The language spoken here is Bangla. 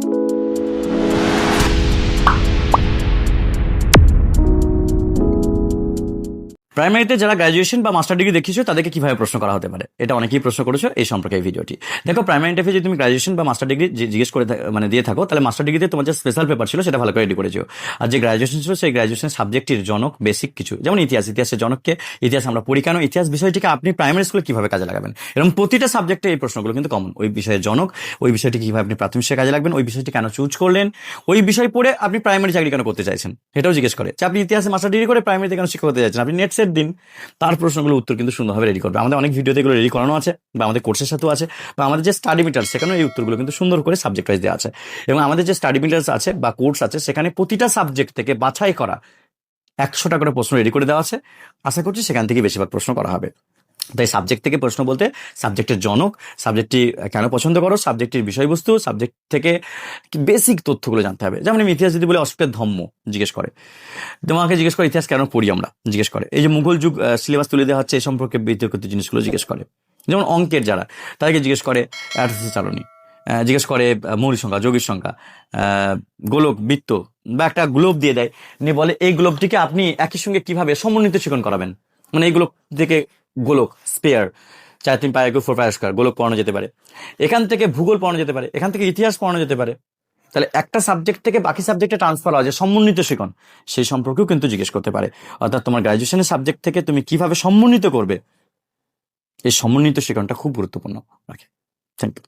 you প্রাইমারিতে যারা গ্র্যাজুয়েশন বা মাস্টার ডিগ্রি দেখিয়েছো, তাদেরকে কীভাবে প্রশ্ন করা হতে পারে? এটা অনেকেই প্রশ্ন করেছ এই সম্পর্কে এই ভিডিওটি দেখো প্রাইমারি ইন্টারভিউ যদি তুমি গ্র্যাজুয়েশন বা মাস্টার ডিগ্রি জিজ্ঞেস করে মানে দিয়ে থাকো, তাহলে মাস্টার ডিগ্রিতে তোমার যে স্পেশাল পেপার ছিল, সেটা ভালো করে রেডি করেছ আর যে গ্র্যাজুয়েশন ছিল, সেই গ্র্যাজুয়েশন সাবজেক্টের জনক বেসিক কিছু। যেমন ইতিহাস ইতিহাসের জনককে, ইতিহাস আমরা পড়ি। কেন? ইতিহাস বিষয়টিকে আপনি প্রাইমারি স্কুলে কীভাবে কাজে লাগাবেন? এরকম প্রতিটা সাবজেক্টে এই প্রশ্নগুলো কিন্তু কমন ওই বিষয়ের জনক, ওই বিষয়টি কীভাবে আপনি প্রাথমিক শিক্ষা কাজে লাগবেন, ওই বিষয়টি কেন চুজ করলেন, ওই বিষয় পড়ে আপনি প্রাইমারি চাকরি কেন করতে চাইছেন? এটাও জিজ্ঞেস করে। যে আপনি ইতিহাসে মাস্টার ডিগ্রি করে প্রাইমারিতে কেন শিক্ষক হতে চাইছেন? আপনি নেট সেট দিন তার প্রশ্নগুলো উত্তর কিন্তু সুন্দরভাবে রেডি করবে। আমাদের অনেক ভিডিওতে এগুলো রেডি করানো আছে বা আমাদের কোর্সের সাথেও আছে বা আমাদের যে স্টাডি মিটার সেখানেও এই উত্তরগুলো কিন্তু সুন্দর করে সাবজেক্ট ওয়াইজ দেওয়া আছে। এবং আমাদের যে স্টাডি মিটার্স আছে বা কোর্স আছে, সেখানে প্রতিটা সাবজেক্ট থেকে বাছাই করা একশোটা করে প্রশ্ন রেডি করে দেওয়া আছে। আশা করছি সেখান থেকে বেশিরভাগ প্রশ্ন করা হবে। তাই সাবজেক্ট থেকে প্রশ্ন বলতে সাবজেক্টের জনক সাবজেক্টটি কেন পছন্দ করো সাবজেক্টের বিষয়বস্তু সাবজেক্ট থেকে বেসিক তথ্যগুলো জানতে হবে। যেমন ইতিহাস যদি বলে অস্ট্রের ধর্ম জিজ্ঞেস করে। তোমাকে জিজ্ঞেস করে, ইতিহাস কেন পড়ি আমরা? জিজ্ঞেস করে। এই যে মুঘল যুগ সিলেবাস তুলে দেওয়া হচ্ছে, এই সম্পর্কে বিতর্কিত জিনিসগুলো জিজ্ঞেস করে। যেমন অঙ্কের যারা, তাদেরকে জিজ্ঞেস করে অ্যাড্রেসি চালনী? জিজ্ঞেস করে মৌলিক সংখ্যা, যৌগিক সংখ্যা গোলক, বৃত্ত, বা একটা গ্লোব দিয়ে দেয়। নিয়ে বলে, এই গ্লোবটিকে আপনি একই সঙ্গে কীভাবে সমন্বিত শিকন করাবেন? মানে এই গ্লোব থেকে গোলক, স্পেয়ার, চার তিন পায়ে ফোর পায়ে স্কোয়ার, গোলক পড়ানো যেতে পারে। এখান থেকে ভূগোল পড়ানো যেতে পারে, এখান থেকে ইতিহাস পড়ানো যেতে পারে। তাহলে একটা সাবজেক্ট থেকে বাকি সাবজেক্টে ট্রান্সফার হয় যে সমন্বিত শিখন সেই সম্পর্কেও কিন্তু জিজ্ঞেস করতে পারে। অর্থাৎ তোমার গ্রাজুয়েশনের সাবজেক্ট থেকে তুমি কীভাবে সমন্বিত করবে, এই সমন্বিত শিখনটা খুব গুরুত্বপূর্ণ। Thank you